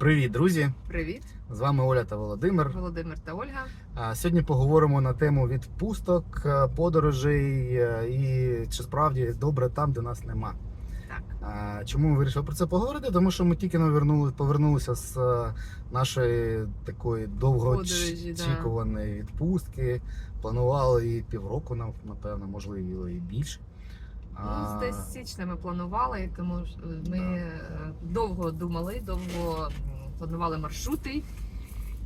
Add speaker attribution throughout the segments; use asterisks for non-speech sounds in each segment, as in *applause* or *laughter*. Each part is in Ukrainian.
Speaker 1: Привіт, друзі!
Speaker 2: Привіт,
Speaker 1: З вами Оля та Володимир.
Speaker 2: Володимир та Ольга.
Speaker 1: Сьогодні поговоримо на тему відпусток, е, подорожей е, і чи справді добре там, де нас нема.
Speaker 2: Так,
Speaker 1: Чому ми вирішили про це поговорити? Тому що ми тільки повернулися з е, нашої такої довгоочікуваної відпустки. Планували її півроку, нав- напевно, можливо, і більше.
Speaker 2: ну десь січня ми планували, тому ми е, довго думали, довго планували маршрути,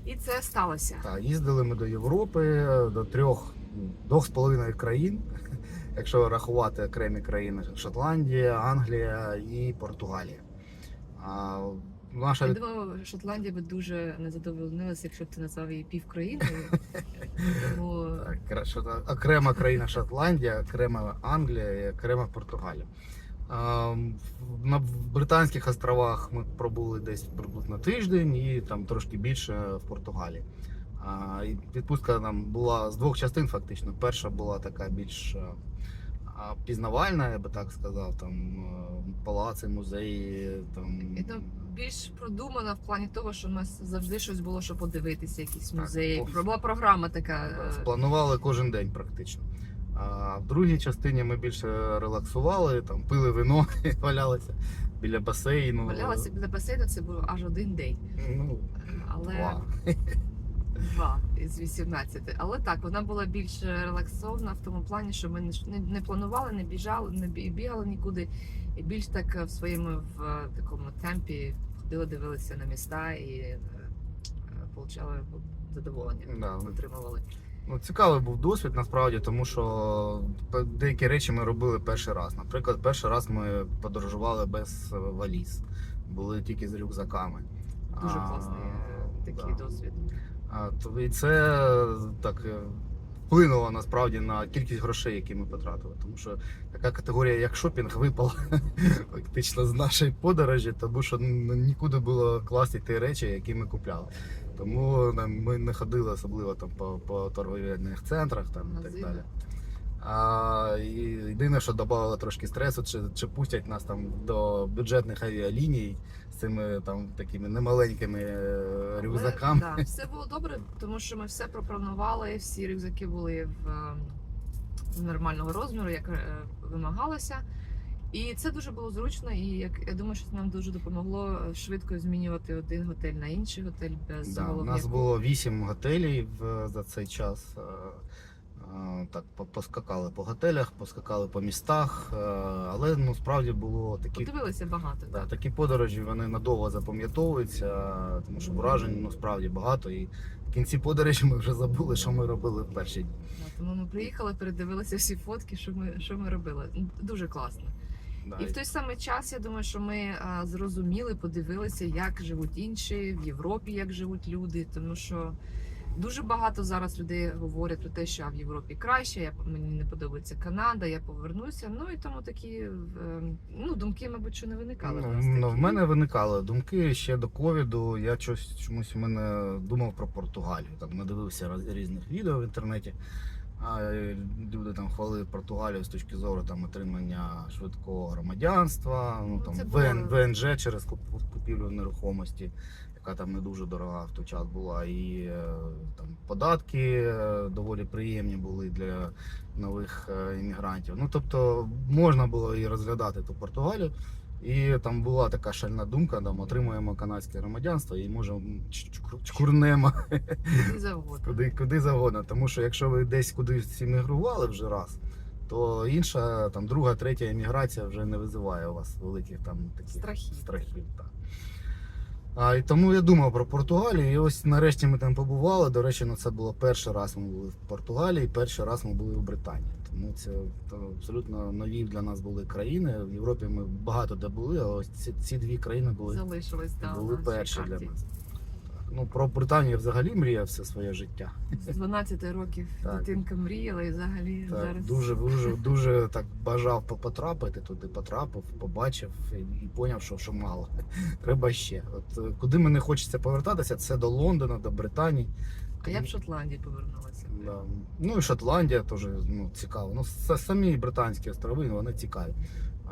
Speaker 2: і це сталося.
Speaker 1: Та, їздили ми до Європи, до трьох, двох з половиною країн, *laughs* якщо рахувати окремі країни: Шотландія, Англія і Португалія. А, наша
Speaker 2: Я думаю, Шотландія би дуже не задовольнилася, якщо б ти назвав її півкраїною. Тому *laughs*
Speaker 1: так, окрема країна Шотландія, окрема Англія і окрема Португалія. В- на Британських островах ми пробули десь приблизно тиждень і там трошки більше в Португалії. Відпустка нам була з двох частин, фактично. Перша була така більш пізнавальна, я би так сказав. Там палаци, музеї. Там...
Speaker 2: більш продумана в плані того, що у нас завжди щось було, що подивитися, якісь
Speaker 1: Так,
Speaker 2: музеї.
Speaker 1: о.
Speaker 2: Була програма така. е,
Speaker 1: Спланували кожен день практично. А в другій частині ми більше релаксували, там пили вино, *laughs* валялися біля басейну.
Speaker 2: Валялася біля басейну, це був аж один день.
Speaker 1: Ну,
Speaker 2: Але
Speaker 1: два. *laughs*
Speaker 2: Два із 18. Але так, вона була більш релаксована в тому плані, що ми не, не, планували, не біжали, не бігали нікуди. І більш так е, в своєму в е, такому темпі ходили, дивилися на міста і е, получали задоволення.
Speaker 1: Да.
Speaker 2: Отримували.
Speaker 1: Ну, цікавий був досвід насправді, тому що деякі речі ми робили перший раз. Наприклад, перший раз ми подорожували без е, валіз, були тільки з рюкзаками.
Speaker 2: Дуже класний е, такий
Speaker 1: да.
Speaker 2: досвід.
Speaker 1: А, то і це е, так вплинуло насправді на кількість грошей, які ми потратили. Тому що така категорія, як шопінг, випала *laughs* фактично з нашої подорожі, тому що ну, нікуди було класти ті речі, які ми купляли. Тому нам- ми не ходили особливо там по, по торговельних центрах там, і так далі. А, і єдине, що додало трошки стресу, чи, чи пустять нас там до бюджетних авіаліній з цими там такими немаленькими е, рюкзаками.
Speaker 2: Але, да, все було добре, тому що ми все пропонували, всі рюкзаки були в, е, з нормального розміру, як е, вимагалося. І це дуже було зручно, і як я думаю, що це нам дуже допомогло е, швидко змінювати один готель на інший готель без
Speaker 1: Да, у нас було вісім готелів е, за цей час. Е, Так, поскакали по готелях, поскакали по містах, але ну справді було такі,
Speaker 2: Подивилися багато.
Speaker 1: да,
Speaker 2: Так.
Speaker 1: такі подорожі, вони надовго запам'ятовуються, тому що вражень ну, справді багато. І в кінці подорожі ми вже забули, що ми робили в перші дні.
Speaker 2: Да, Тому ми приїхали, передивилися всі фотки, що ми, що ми робили. Дуже класно.
Speaker 1: Да,
Speaker 2: І в той самий час я думаю, що ми а, зрозуміли, подивилися, як живуть інші в Європі, як живуть люди, тому що дуже багато зараз людей говорять про те, що в Європі краще. Я мені не подобається Канада, я повернуся. Ну і тому такі е, ну думки, мабуть, що не виникали. в
Speaker 1: Ну,
Speaker 2: нас
Speaker 1: ну, в мене виникали думки ще до ковіду. Я чогось чомусь у мене думав про Португалію. Там надивився різних відео в інтернеті. А е, люди там хвалили Португалію з точки зору там отримання швидкого громадянства, ну
Speaker 2: Ну,
Speaker 1: там ВН, ВНЖ через куп- купівлю нерухомості, яка там не дуже дорога в той час була. І е, там податки е, доволі приємні були для нових іммігрантів. Ну тобто можна було і розглядати ту Португалію. І там була така шальна думка: там отримуємо канадське громадянство і можемо чкурнемо *laughs*
Speaker 2: Куди
Speaker 1: куди завгодно. Тому що якщо ви десь кудись іммігрували вже раз, то інша, там друга, третя еміграція вже не визиває у вас великих там таких
Speaker 2: Страхів.
Speaker 1: страхів так. А, і тому я думав про Португалію. І ось нарешті ми там побували. До речі, ну, це було перший раз ми були в Португалії, перший раз ми були в Британії. Тому це то, абсолютно нові для нас були країни. В Європі ми багато де були, а ось ці, ці дві країни були,
Speaker 2: Залишились
Speaker 1: були
Speaker 2: да,
Speaker 1: перші для нас. Ну, про Британію взагалі мріяв все своє життя.
Speaker 2: З 12 років
Speaker 1: Так.
Speaker 2: дитинка мріяла і взагалі
Speaker 1: Так,
Speaker 2: зараз
Speaker 1: дуже, дуже, дуже так бажав потрапити туди, потрапив, побачив і, поняв, що, що мало. Треба ще. От е, куди мені хочеться повертатися, це до Лондона, до Британії.
Speaker 2: А я в Шотландії повернулася.
Speaker 1: Да. Ну і Шотландія теж ну, цікаво. Ну, самі британські острови, вони цікаві.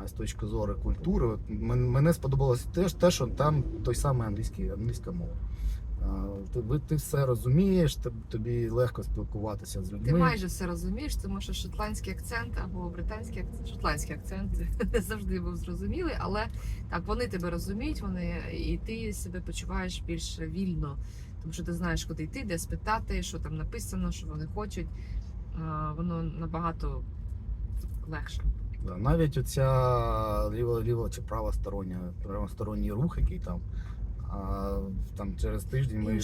Speaker 1: А з точки зору культури, от мене сподобалося те, що там той самий англійський, англійська мова. А, Ти, все розумієш, тобі легко спілкуватися з людьми.
Speaker 2: Ти майже все розумієш, тому що шотландський акцент або британський акцент, шотландський акцент *laughs* не завжди був зрозумілий, але так вони тебе розуміють, вони і ти себе почуваєш більш вільно, тому що ти знаєш, куди йти, де спитати, що там написано, що вони хочуть. Воно набагато легше.
Speaker 1: Навіть оця ліва, ліва чи правостороння, правосторонній рух, який там, а, там через тиждень ми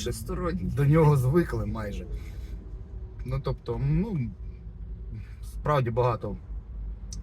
Speaker 1: до нього звикли майже. Ну тобто, ну справді багато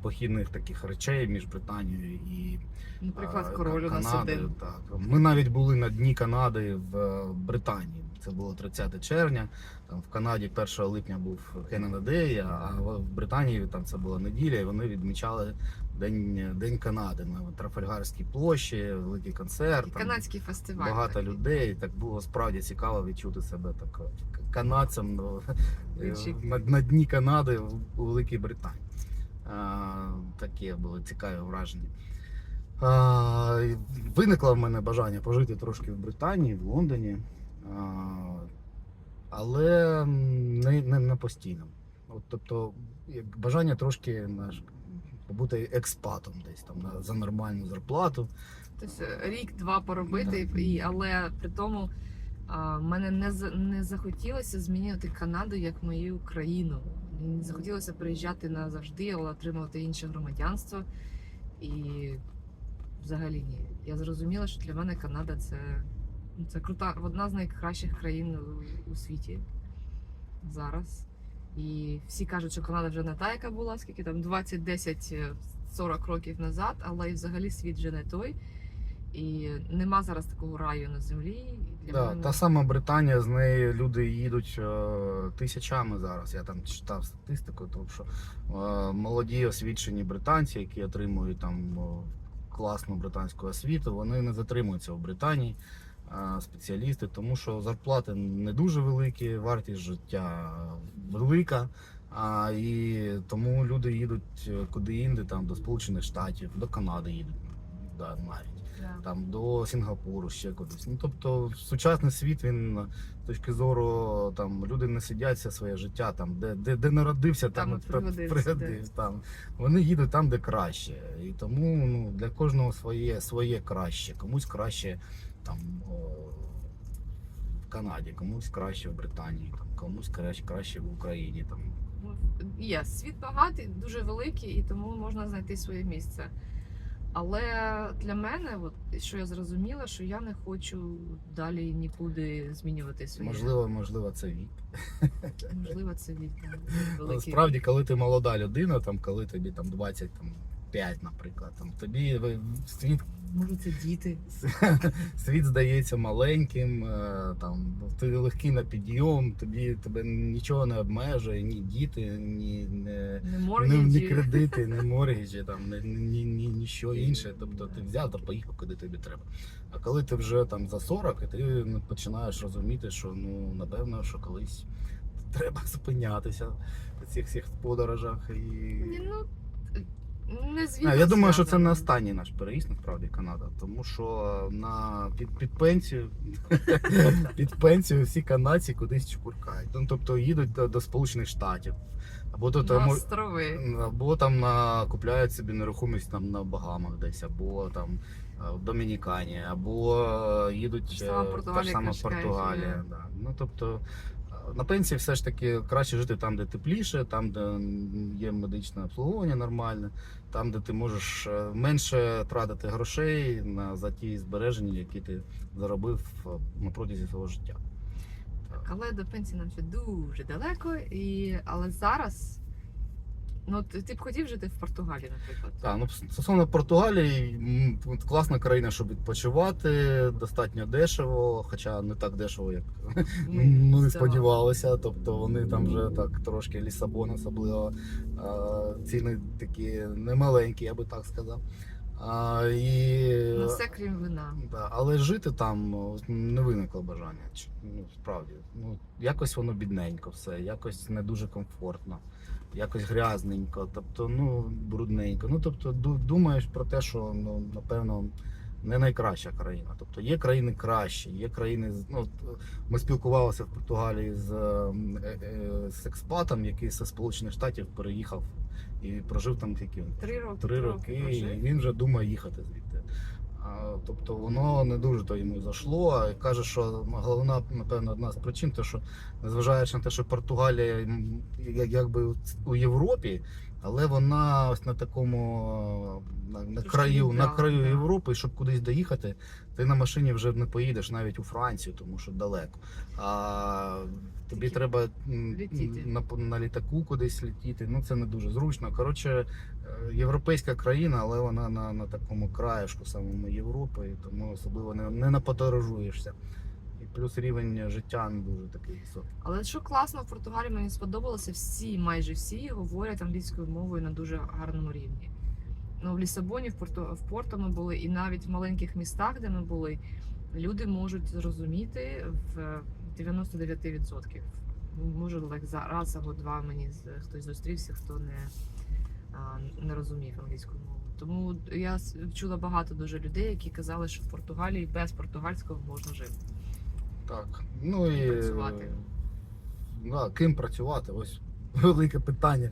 Speaker 1: похідних таких речей між Британією і
Speaker 2: Наприклад, король у нас один.
Speaker 1: Так. Ми навіть були на дні Канади в е, Британії. Це було 30 червня. Там в Канаді 1 липня був Canada Day, а в Британії там це була неділя, і вони відмічали День, День Канади на Трафальгарській площі, великий концерт. там
Speaker 2: Канадський фестиваль.
Speaker 1: багато
Speaker 2: такий.
Speaker 1: людей. Так було справді цікаво відчути себе так е, канадцем ну, е, на, на дні Канади в- у Великій Британії. Таке було цікаве враження. Виникло в мене бажання пожити трошки в Британії, в Лондоні. Але не, не, не постійно. От, тобто, бажання трошки наш, побути експатом десь там на, за нормальну зарплату.
Speaker 2: Тобто рік-два поробити, і, але при тому а, мене не, не захотілося змінювати Канаду як мою країну. Не захотілося приїжджати назавжди, але отримувати інше громадянство. І взагалі ні. Я зрозуміла, що для мене Канада це, ну, це крута, одна з найкращих країн у, у світі зараз. І всі кажуть, що Канада вже не та, яка була, скільки там 20, 10, е, 40 років назад, але і взагалі світ вже не той. І нема зараз такого раю на землі. Для
Speaker 1: Да,
Speaker 2: мене...
Speaker 1: та сама Британія, з неї люди їдуть е, тисячами зараз. Я там читав статистику, тому що е, молоді освічені британці, які отримують там класну британську освіту, вони не затримуються в Британії. е, Спеціалісти, тому що зарплати не дуже великі, вартість життя велика. А, і тому люди їдуть е, куди інде, там до Сполучених Штатів, до Канади їдуть да, навіть
Speaker 2: Да.
Speaker 1: там до Сінгапуру, ще кудись. Ну тобто сучасний світ він з точки зору там люди не сидяться своє життя, там де, де, де народився,
Speaker 2: Там
Speaker 1: там,
Speaker 2: пригодився,
Speaker 1: там. Вони їдуть там, де краще. І тому ну, для кожного своє своє краще. Комусь краще там Канаді, комусь краще в Британії, там, комусь краще, краще в Україні. Там.
Speaker 2: Є світ багатий, дуже великий, і тому можна знайти своє місце. Але для мене, от, що я зрозуміла, що я не хочу далі нікуди змінювати своє.
Speaker 1: Можливо, можливо, це вік.
Speaker 2: Можливо, це вік. там, *laughs* великий.
Speaker 1: Насправді, коли ти молода людина, там, коли тобі там 25, наприклад, там, тобі світ,
Speaker 2: Може, це діти. *laughs*
Speaker 1: світ здається маленьким, е, там, ти легкий на підйом, тобі тебе нічого не обмежує, ні діти, ні, не,
Speaker 2: Не
Speaker 1: ні, кредити, *laughs* ні моргіджі, там, ні, ні, ні, ніщо інше. Тобто ти взяв та поїхав, куди тобі треба. А коли ти вже там за 40, і ти ну, починаєш розуміти, що ну, напевно, що колись треба зупинятися в цих всіх подорожах. І...
Speaker 2: Ну, не звідси.
Speaker 1: я думаю, що це не останній наш переїзд, насправді Канада, тому що на під, під пенсію *laughs* під пенсію всі канадці кудись чукуркають. Ну тобто їдуть до, до Сполучених Штатів, або до
Speaker 2: На
Speaker 1: тому,
Speaker 2: острови.
Speaker 1: або там на купляють собі нерухомість там на Багамах десь, або там в Домінікані, або їдуть
Speaker 2: Та ж сама
Speaker 1: е,
Speaker 2: Португалія,
Speaker 1: сама Португалія. Да. Ну тобто на пенсії все ж таки краще жити там, де тепліше, там, де є медичне обслуговування нормальне, там, де ти можеш е, менше тратити грошей на за ті збереження, які ти заробив е, на протязі свого життя.
Speaker 2: Так, Але до пенсії нам ще дуже далеко. І... Але зараз. Ну, ти, ти б хотів жити в Португалії, наприклад.
Speaker 1: Так, ну стосовно Португалії, м, класна країна, щоб відпочивати, достатньо дешево, хоча не так дешево, як *laughs* ми
Speaker 2: Ну,
Speaker 1: сподівалися. Тобто вони там вже так трошки Лісабон, особливо а, ціни такі немаленькі, я би так сказав. А, і...
Speaker 2: На все крім вина.
Speaker 1: Да, але жити там ну, не виникло бажання. Чи- Ну, справді. Ну, якось воно бідненько все, якось не дуже комфортно, якось грязненько, тобто, ну, брудненько. Ну, тобто, ду- думаєш про те, що ну, напевно. Не найкраща країна. Тобто є країни кращі, є країни. з- Ну, е, ми спілкувалися в Португалії з, ем, е, е, з експатом, який зі Сполучених Штатів переїхав і прожив там тільки
Speaker 2: Три роки.
Speaker 1: три роки, і він вже думає їхати звідти. Тобто воно не дуже то йому зайшло. Каже, що головна, напевно, одна з причин, те, що незважаючи на те, що Португалія якби у Європі, але вона ось на такому на, на
Speaker 2: Трошки
Speaker 1: краю, на краю
Speaker 2: да.
Speaker 1: Європи, щоб кудись доїхати, ти на машині вже не поїдеш навіть у Францію, тому що далеко. А тобі треба на, на літаку кудись летіти. Ну це не дуже зручно. Коротше, е, європейська країна, але вона на, на такому краєшку самому Європи, тому особливо не, не наподорожуєшся. І плюс рівень життя не дуже такий високий.
Speaker 2: Але що класно в Португалії мені сподобалося, всі, майже всі говорять англійською мовою на дуже гарному рівні. Ну, в Лісабоні, в Порту, в Порто ми були, і навіть в маленьких містах, де ми були, люди можуть зрозуміти в 99%. Може, раз або два мені хтось зустрівся, хто не, не розумів англійську мову. Тому я чула багато дуже людей, які казали, що в Португалії без португальського можна жити.
Speaker 1: Так. Ну і
Speaker 2: Працювати.
Speaker 1: Да, ким працювати? Ось *laughs* велике питання.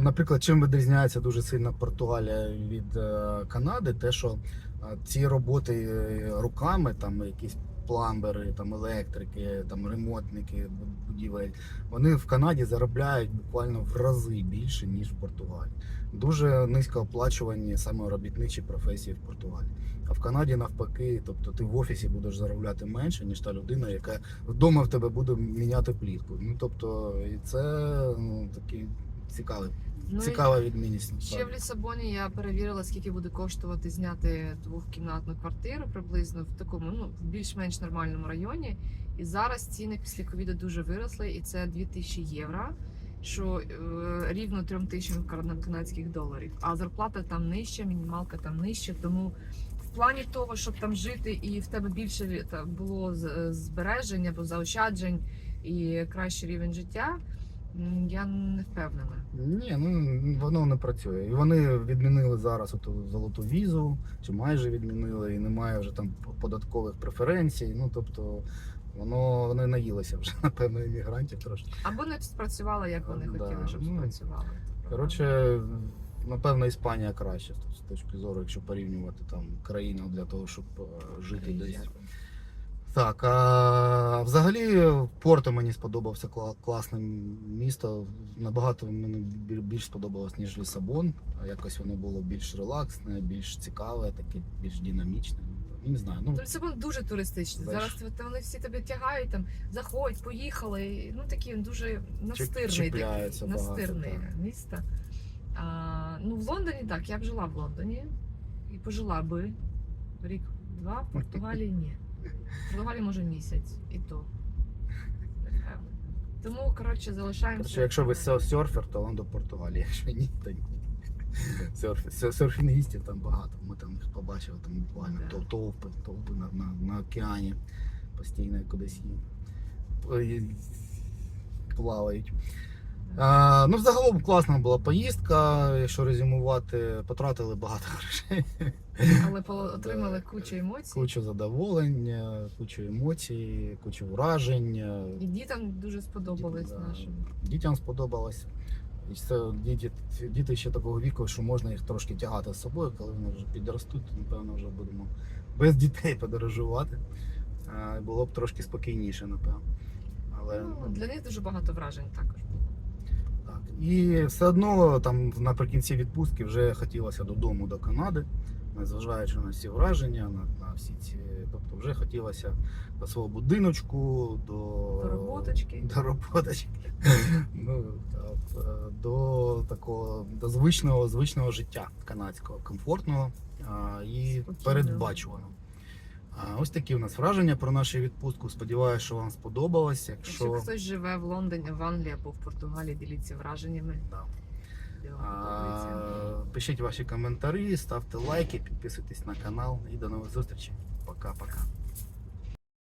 Speaker 1: Наприклад, чим відрізняється дуже сильно Португалія від е, Канади, те, що е, ці роботи е, руками, там якісь пламбери, там електрики, там ремонтники будівель, вони в Канаді заробляють буквально в рази більше, ніж в Португалії. Дуже низько оплачувані саме робітничі професії в Португалії. А в Канаді навпаки, тобто ти в офісі будеш заробляти менше, ніж та людина, яка вдома в тебе буде міняти плітку. Ну тобто, і це ну, такий цікавий,
Speaker 2: Ну,
Speaker 1: цікава відмінність.
Speaker 2: Ще в. Лісабоні я перевірила, скільки буде коштувати зняти двохкімнатну квартиру приблизно в такому ну в більш-менш нормальному районі. І зараз ціни після ковіду дуже виросли, і це 2000 євро, що е, рівно 3 тисячам кана- канадських доларів. А зарплата там нижча, мінімалка там нижча. Тому в плані того, щоб там жити і в тебе більше було з- збережень або заощаджень і кращий рівень життя, я не впевнена.
Speaker 1: Ні, ну воно не працює. І вони відмінили зараз оту золоту візу, чи майже відмінили, і немає вже там податкових преференцій. Ну тобто воно вони наїлися вже, *laughs* напевно, іммігрантів трошки.
Speaker 2: Або не спрацювала, як вони
Speaker 1: Да,
Speaker 2: хотіли, щоб
Speaker 1: ну,
Speaker 2: спрацювало.
Speaker 1: Коротше, напевно, Іспанія краще з точки зору, якщо порівнювати там країну для того, щоб е, жити десь. Так, а взагалі Порто мені сподобався класне місто. Набагато мені більш сподобалось, ніж Лісабон. Якось воно було більш релаксне, більш цікаве, таке більш динамічне. Не знаю. Ну,
Speaker 2: Ну, Лісабон дуже туристичний. Зараз ти- вони всі тебе тягають, там заходь, поїхали. Ну такий він дуже настирний, такий,
Speaker 1: багато,
Speaker 2: настирний
Speaker 1: так.
Speaker 2: місто. А, ну, в Лондоні так, я б жила в Лондоні і пожила би рік-два, в *laughs* Португалії ні. В може місяць, і то. Тому, коротше, залишаємося.
Speaker 1: коротше, якщо ви серфер, то вам до Португалії. Якщо ні, то ні. Серф, серфінгістів там багато. Ми там їх побачили, там буквально
Speaker 2: Да.
Speaker 1: тол- толпи, толпи на, на, на океані постійно кудись їм плавають. А, ну, взагалом класна була поїздка. Якщо резюмувати, потратили багато *laughs* грошей.
Speaker 2: Але отримали кучу емоцій.
Speaker 1: Кучу задоволення, кучу емоцій, кучу вражень.
Speaker 2: І дітям дуже сподобалось
Speaker 1: Да.
Speaker 2: нашим.
Speaker 1: Дітям сподобалось. І це діти, діти ще такого віку, що можна їх трошки тягати з собою, коли вони вже підростуть, то, напевно, вже будемо без дітей подорожувати. Було б трошки спокійніше, напевно. Але
Speaker 2: Ну, для них дуже багато вражень також було.
Speaker 1: І все одно там наприкінці відпустки вже хотілося додому до Канади, незважаючи на всі враження, на, на всі ці. Тобто вже хотілося до свого будиночку, до,
Speaker 2: До роботочки. *laughs*
Speaker 1: До роботочки. ну, так, е, до такого до звичного, звичного життя канадського, комфортного а, і передбачуваного. Ось такі у нас враження про нашу відпустку. Сподіваюся, що вам сподобалось.
Speaker 2: Якщо
Speaker 1: Якщо
Speaker 2: хтось живе в Лондоні, в Англії або в Португалії, діліться враженнями.
Speaker 1: Да. А, Пишіть ваші коментарі, ставте лайки, підписуйтесь на канал і до нових зустрічей. Пока-пока.